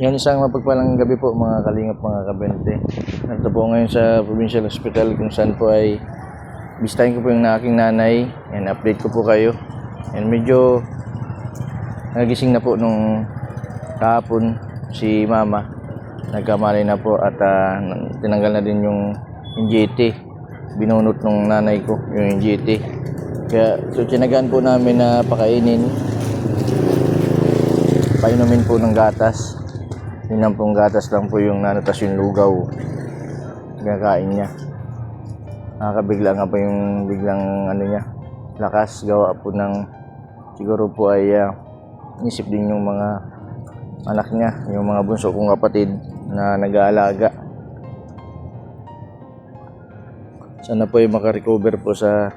Yan isang mapagpalang gabi po mga kalingap mga kabente. Narito po ngayon sa Provincial Hospital kung saan po ay bistahin ko po yung aking nanay and update ko po kayo. And medyo nagising na po nung kahapon si mama. Nagkamali na po at ah, tinanggal na din yung NGT. Binunot nung nanay ko yung NGT. Kaya so tinagaan po namin na pakainin painumin po ng gatas. Yun pong gatas lang po yung nanutas yung lugaw. Kinakain niya. Nakakabigla nga po yung biglang ano niya, lakas gawa po ng siguro po ay ah, isip din yung mga anak niya, yung mga bunso kong kapatid na nag-aalaga. Sana po ay makarecover po sa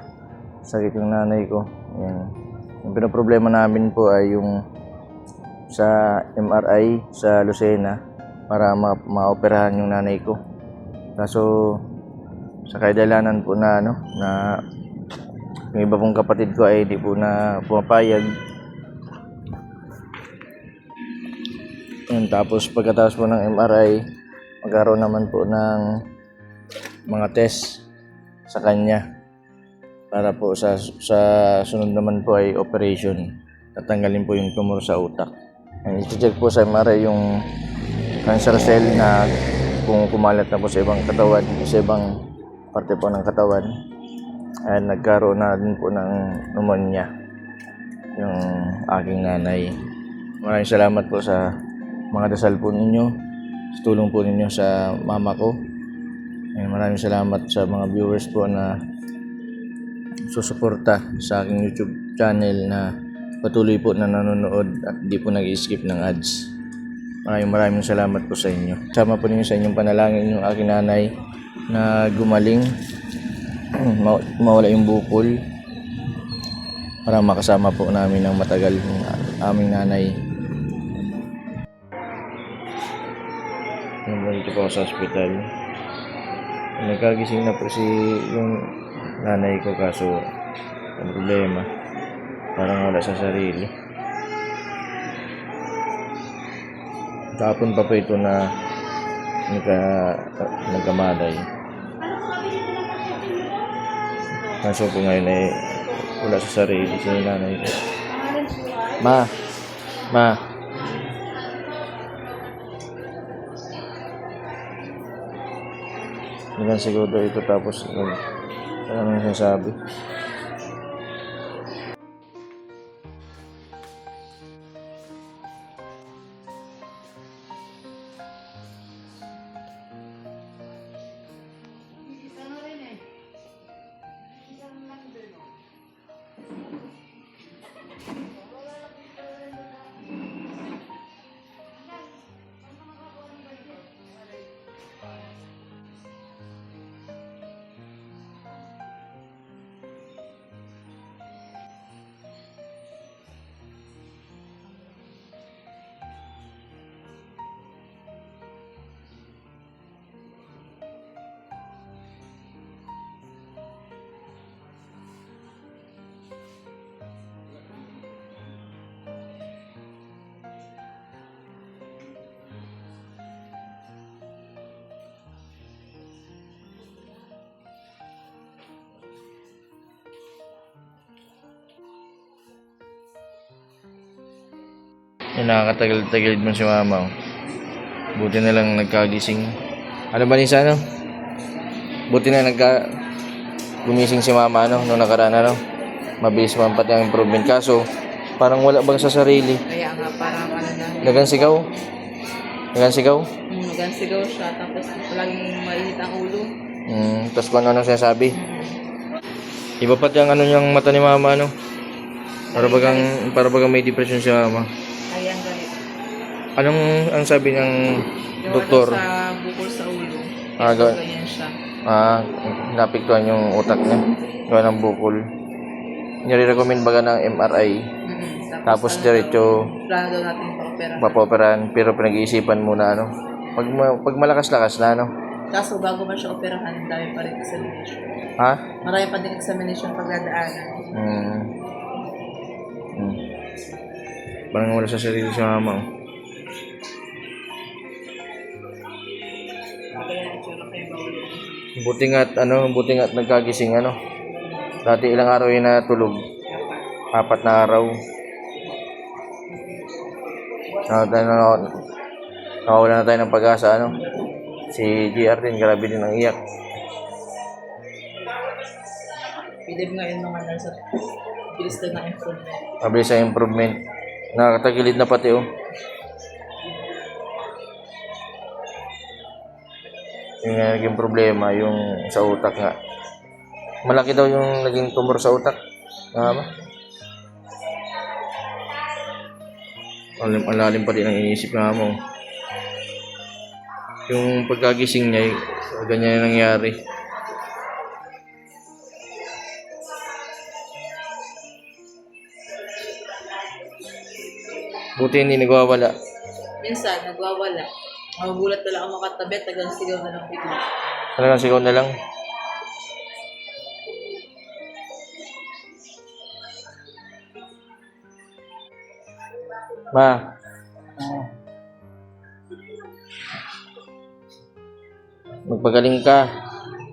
sakit ng nanay ko. Yan. Yung pinaproblema namin po ay yung sa MRI sa Lucena para ma- maoperahan yung nanay ko. Kaso sa kaidahlanan po na ano na yung iba pong kapatid ko ay di po na pumapayag. Yun, tapos pagkatapos po ng MRI, magkaroon naman po ng mga test sa kanya para po sa sa sunod naman po ay operation. Tatanggalin po yung tumor sa utak. I-check po sa MRI yung cancer cell na kung kumalat na po sa ibang katawan, sa ibang parte po ng katawan. And nagkaroon na din po ng pneumonia yung aking nanay. Maraming salamat po sa mga dasal po ninyo, sa tulong po ninyo sa mama ko. And maraming salamat sa mga viewers po na susuporta sa aking YouTube channel na patuloy po na nanonood at di po nag-skip ng ads. Maraming maraming salamat po sa inyo. Sama po ninyo sa inyong panalangin yung aking nanay na gumaling, ma- mawala yung bukol para makasama po namin ng matagal yung aming nanay. Nandito po sa ospital. Nagkagising na po si yung nanay ko kaso ang problema parang wala sa sarili. Kahapon pa po ito na nagka, nagkamalay. Kaso po ngayon ay wala sa sarili si nanay ko. Ma! Ma! Hanggang siguro ito tapos ano nang sinasabi. Yung nakakatagal-tagal mo si mama. oh. Buti na lang nagkagising. Ano ba ni ano? Buti na nagka gumising si mama ano, nung nakaraan ano. Mabilis man pati ang improvement. Kaso, parang wala bang sa sarili. Kaya nga parang ano na, Nagansigaw. Nagansigaw. mm, nagansigaw siya tapos palaging mainit ang ulo. Hmm, tapos kung ano sinasabi. Iba pati ang ano niyang mata ni mama ano. Para bagang, para bagang may depression si mama. Anong ang sabi ng Gawa doktor? sa bukol sa ulo. Ah, So, gawa- ganyan siya. Ah, napiktuhan yung utak niya. Gawa ng bukol. Nire-recommend baga ng MRI. Mm-mm. Tapos ano diretso Plano daw natin pa-opera. papaoperahan. Pero pinag-iisipan muna ano. Pag, ma- pag malakas-lakas na ano. Kaso bago man siya operahan, ang dami pa rin examination. Ha? Marami pa din examination pagdadaanan. Hmm. Hmm. Parang wala sa sarili sa mama. oh. Buti nga't ano, buti nga't nagkagising ano. Dati ilang araw yun natulog. Apat na araw. Na, na, na tayo ng pag-asa ano. Si GR din, grabe din ang iyak. Pwede ngayon mga nasa bilis na improvement. Mabilis ang improvement. Nakatagilid na pati oh. Yung naging problema, yung sa utak nga. Malaki daw yung naging tumor sa utak. Ba? Alim, alalim pa din ang iniisip nga mo. Yung pagkagising niya, ganyan yung nangyari. Buti hindi nagwawala. Minsan, nagwawala. Magugulat na lang ako makatabi, tagang sigaw na lang bigla. Talagang sigaw na lang. Ma. Magpagaling ka.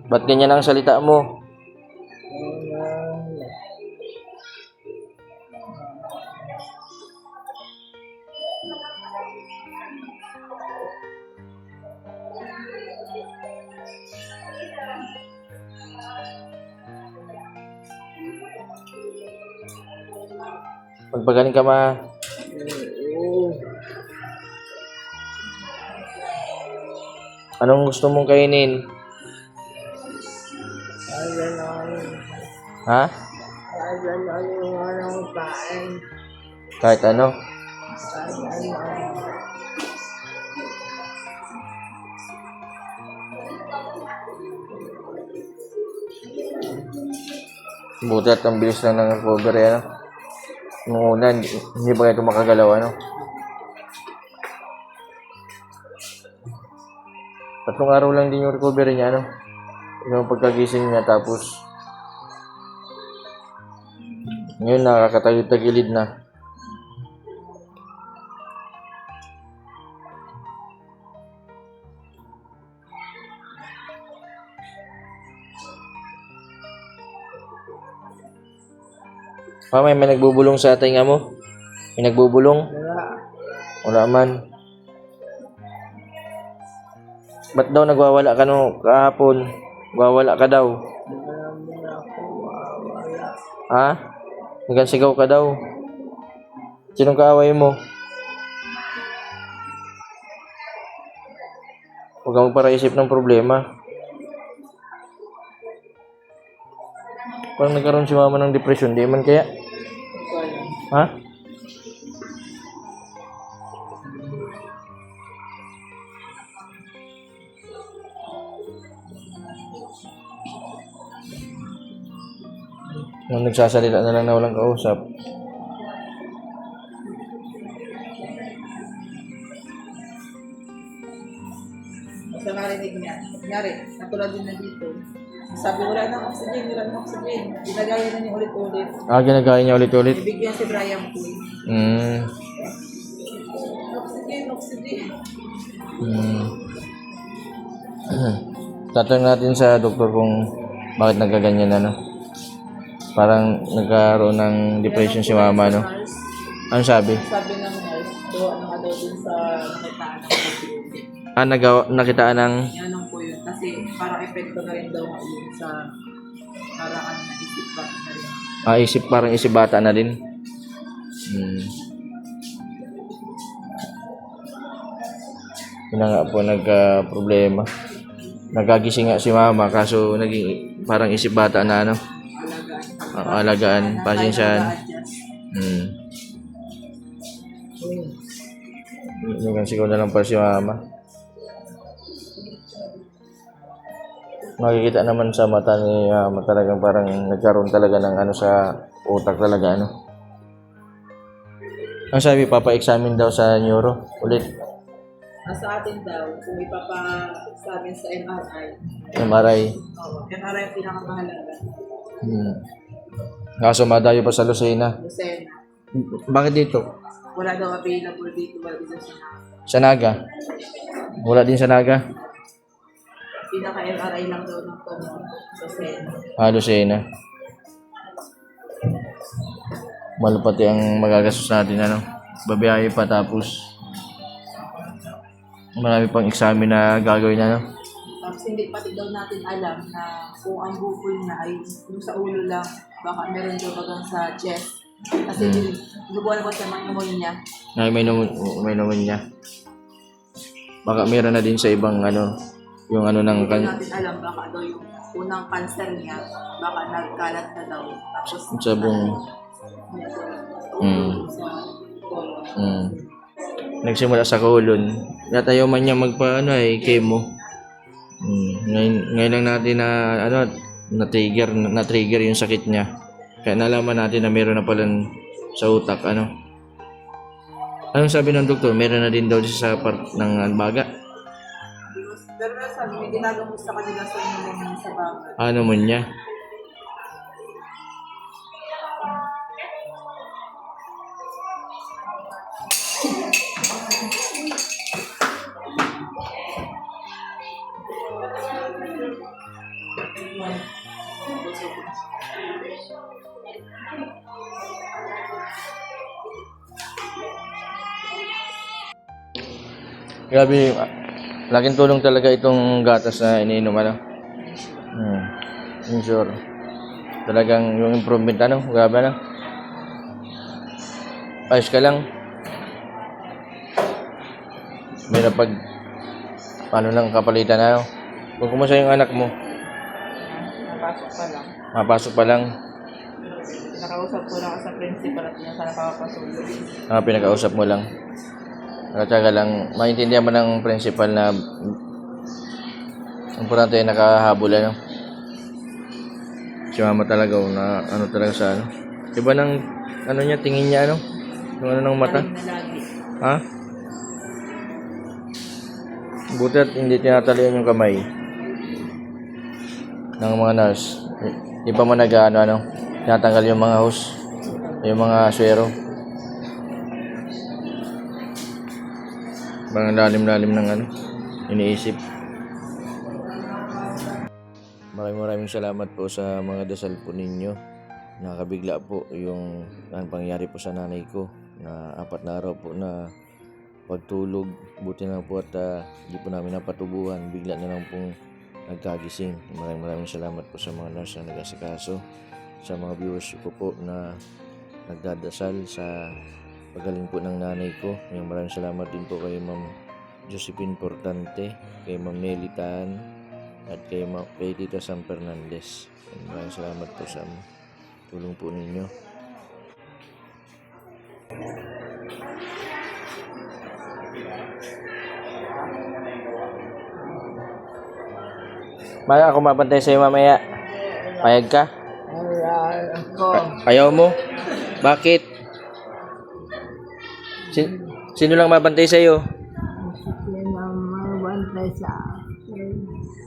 Ba't ganyan ang salita mo? Magpagaling ka, ma. Anong gusto mong kainin? Ha? Kahit ano? Buti at ang bilis lang ng recovery, ano? Nung una, hindi, hindi pa ito makagalaw, ano? Tatlong araw lang din yung recovery niya, ano? Yung pagkagising niya, tapos ngayon nakakatagilid na. Mamay, may nagbubulong sa tinga mo? May nagbubulong? Wala man. Ba't daw nagwawala ka no kahapon? Wawala ka daw. Ha? Hanggang sigaw ka daw. Sinong kaaway mo? Huwag kang magparaisip ng problema. Parang nagkaroon si mama ng depression, di man kaya? Ha? Nung nagsasalita na lang na walang kausap. Basta narinig niya. Kunyari, natulad din na dito. Sabi, wala na oxygen, wala na oxygen. Ginagaya na niya ulit-ulit. Ah, ginagaya niya ulit-ulit. Ibigyan si Brian po. Hmm. Oxygen, oxygen. Hmm. Tatanong natin sa doktor kung bakit nagkaganyan ano. Parang nagkaroon ng depression si mama, no? Ano sabi? Sabi ng nurse, gawa ng daw dun sa nakitaan ng. Ah, nagawa, nakitaan ng... Yan ang po. Kasi parang epekto na rin daw yun sa parang ano na isip ba na rin. Ah, isip, parang isip bata na din. Hmm. Yun na nga po, nagka-problema. Nagagising nga si mama, kaso naging parang isip bata na ano. Alagaan. Ah, alagaan, pasensyahan. Hmm. Hanggang sigaw na lang pa si mama. Makikita naman sa mata ni mama talagang parang nagkaroon talaga ng ano sa utak talaga ano. Ang sabi, papa-examine daw sa neuro ulit. Nasa atin daw, kung ipapa sa sa MRI, MRI. Oo, MRI ang pinakamahalaga. Hmm. Kaso madayo pa sa Lucena. Lucena. Bakit dito? Wala daw available dito, wala dito sa Sa Naga? Wala din sa Naga? pinaka-MRI lang daw ng tumor sa Sen. Halos eh na. Malupati ang magagastos natin ano. Babiyahe pa tapos marami pang examen na gagawin ano. Tapos hindi pati daw natin alam na kung ang bukol niya ay yung sa ulo lang, baka meron daw bagang sa chest. Kasi hmm. lubuan ko sa mga pneumonia. Na may niya. Baka meron na din sa ibang ano yung ano ng Hindi kan natin alam baka daw yung unang cancer niya, baka nagkalat na daw. Tapos sa buong Mm. colon. mm, nagsimula sa colon. Natayo man niya magpa ano eh chemo. Mm, ngayon, ngayon lang natin na ano na-trigger na-trigger yung sakit niya. Kaya nalaman natin na meron na pala sa utak ano. Anong sabi ng doktor? Meron na din daw sa part ng baga. Pero sabi, may ginagamot sa kanila sa pneumonia sa baga. Ano mo niya? Grabe, ah, laking tulong talaga itong gatas na iniinom ano. Hmm. I'm sure. Talagang yung improvement ano, grabe ano. Ayos ka lang. May pag paano lang kapalitan na ano. Kung kumusta yung anak mo, Napasok pa lang. mapasok pa lang, Nakausap ko lang sa principal at niya sana papapasuloy. ah, pinakausap mo lang. Nakatsaga lang, maintindihan mo ng principal na importante ay nakahabol ano. Si mama talaga oh, na ano talaga sa ano. Iba ng ano niya, tingin niya ano? Yung ano ng mata? Ha? Buti at hindi tinatalian yung kamay ng mga nurse. Di pa man nag ano, ano, tinatanggal yung mga hose, yung mga swero. Mga lalim-lalim ng ano, iniisip. Maraming maraming salamat po sa mga dasal po ninyo. Nakabigla po yung ang pangyari po sa nanay ko na apat na araw po na pagtulog. Buti na po at ah, hindi po namin napatubuhan. Bigla na lang pong nagkagising. Maraming maraming salamat po sa mga nurse na nag-asikaso. Sa mga viewers ko po na nagdadasal sa pagaling po ng nanay ko. Yung maraming salamat din po kay Ma'am Josephine Portante, kay Ma'am Nelly Tan, at kay, Ma- kay Tita Sam Fernandez. Maraming salamat po sa tulong po ninyo. Maya ako mabantay sa'yo mamaya. Payag ka? Ayaw mo? Bakit? Sin- sino lang mabantay sa'yo? Si mama bantay sa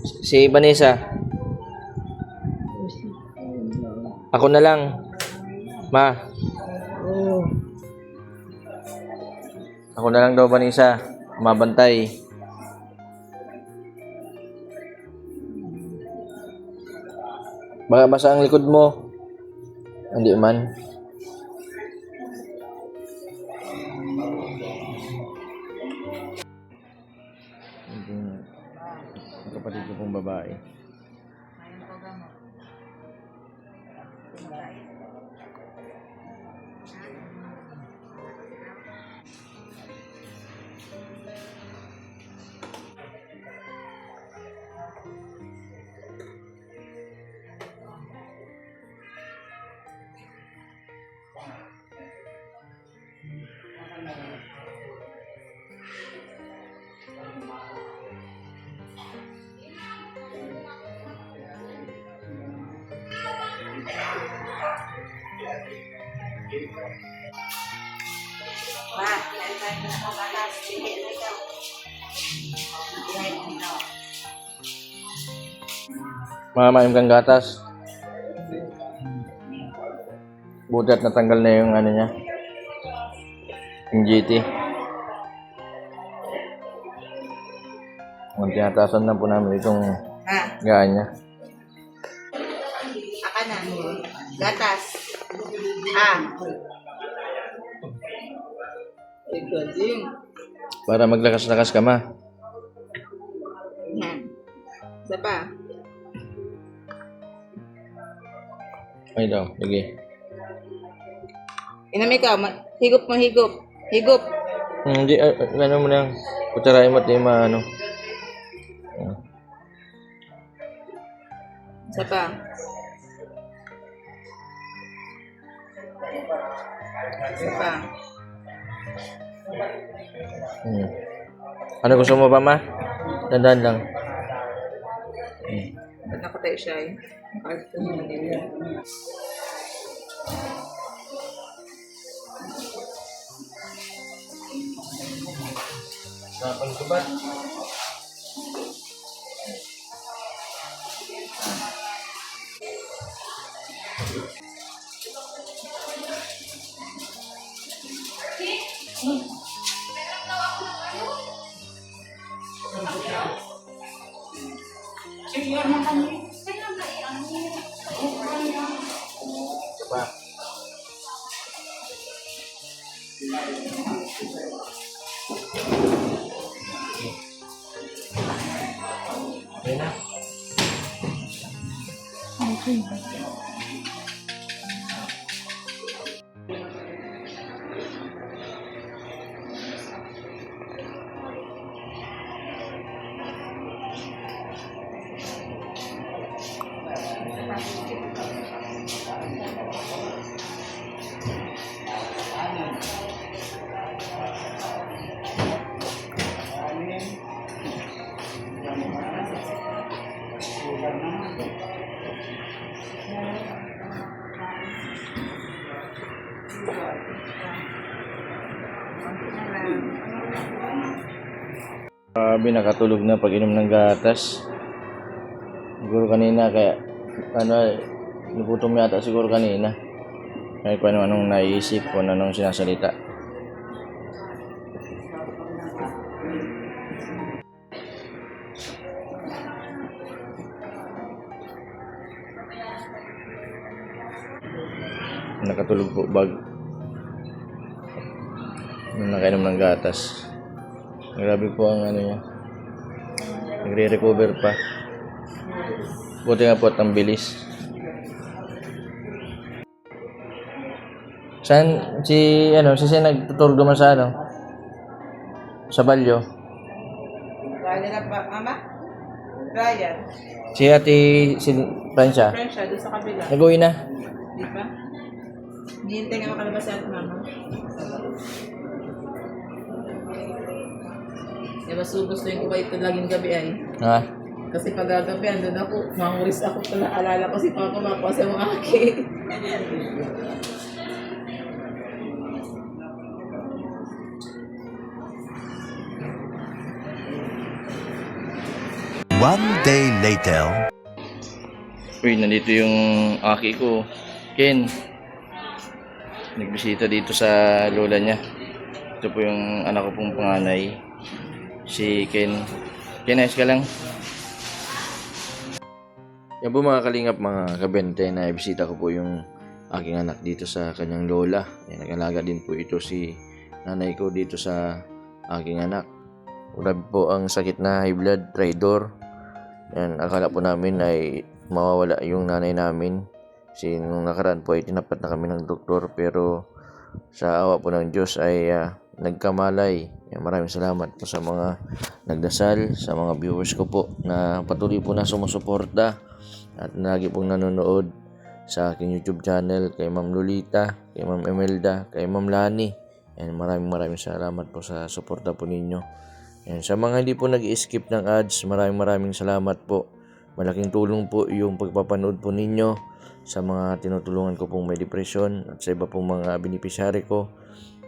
Si Vanessa. Ako na lang. Ma, ako na lang daw Vanessa. Mabantay. Baka basa ang likod mo. Hindi man. Yung kapatid ko pong babae. Ma, kailan tayo na ako batas. Sige, ikaw. Mamaim kang gatas. Buti at natanggal na yung ano niya. Yung GT. Ang tinatasan na po namin itong? Gaan niya. Gatas. Ah. Ay. Para maglakas-lakas ka ma. Yan. Isa pa. Ay daw, sige. Inami ka. ma- Higop mo, higop. Higop. Hmm, Hindi, ah, ano mo na. Kutsarain mo at yung mga ano. Ah. Isa pa. Ano gusto mo ba ma? Tandaan lang. Nakatay siya eh? Nakatay ko ba? Na. Grabe, nakatulog na pag inom ng gatas. Siguro kanina kaya, ano, nagutom yata siguro kanina. Kaya kung ano anong naiisip, kung ano anong sinasalita. Nakatulog po bag. Nakainom ng gatas. Grabe po ang ano niya. Nagre-recover pa. Buti nga po at ang bilis. Saan si ano si si nagtuturo naman sa ano? Sa Balyo. Kaya na pa, ama? Ryan. Si Ate si Francia. Friend siya, doon sa kabila. Nag-uwi na. Di ba? Hihintay nga makalabas si ate mama. Diba, so gusto yung kumain ko laging gabi ay. Ha? Kasi pag gagabi, andun ako, manguris ako pala, alala ko si Papa Mapa sa mga cake. One day later. Uy, nandito yung aki ko. Ken. Nagbisita dito sa lola niya. Ito po yung anak ko pong panganay. Si Ken. Ken, ayos ka lang. Yan po mga kalingap, mga kabente na bisita ko po yung aking anak dito sa kanyang lola. Yan, nag-alaga din po ito si nanay ko dito sa aking anak. Grabe po ang sakit na high blood, tridor. Yan, akala po namin ay mawawala yung nanay namin. Kasi nung nakaraan po ay tinapat na kami ng doktor pero sa awa po ng Diyos ay ah, nagkamalay. Maraming salamat po sa mga nagdasal, sa mga viewers ko po na patuloy po na sumusuporta at lagi pong nanonood sa aking YouTube channel kay Ma'am Lolita, kay Ma'am Emelda, kay Ma'am Lani. Yan, maraming maraming salamat po sa suporta po ninyo. Yan, sa mga hindi po nag-skip ng ads, maraming maraming salamat po. Malaking tulong po yung pagpapanood po ninyo sa mga tinutulungan ko pong may depression at sa iba pong mga beneficiary ko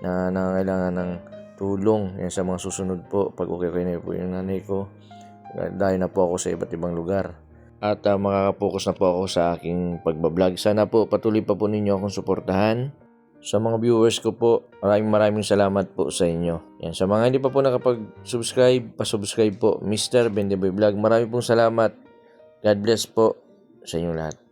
na nangangailangan ng tulong yan sa mga susunod po pag okay okay na po yung nanay ko dahil na po ako sa iba't ibang lugar at uh, makakapokus na po ako sa aking pagbablog sana po patuloy pa po ninyo akong suportahan sa mga viewers ko po, maraming maraming salamat po sa inyo. Yan, sa mga hindi pa po nakapag-subscribe, pa-subscribe po, Mr. Bendeboy Vlog. Marami pong salamat God bless po sa inyo lahat.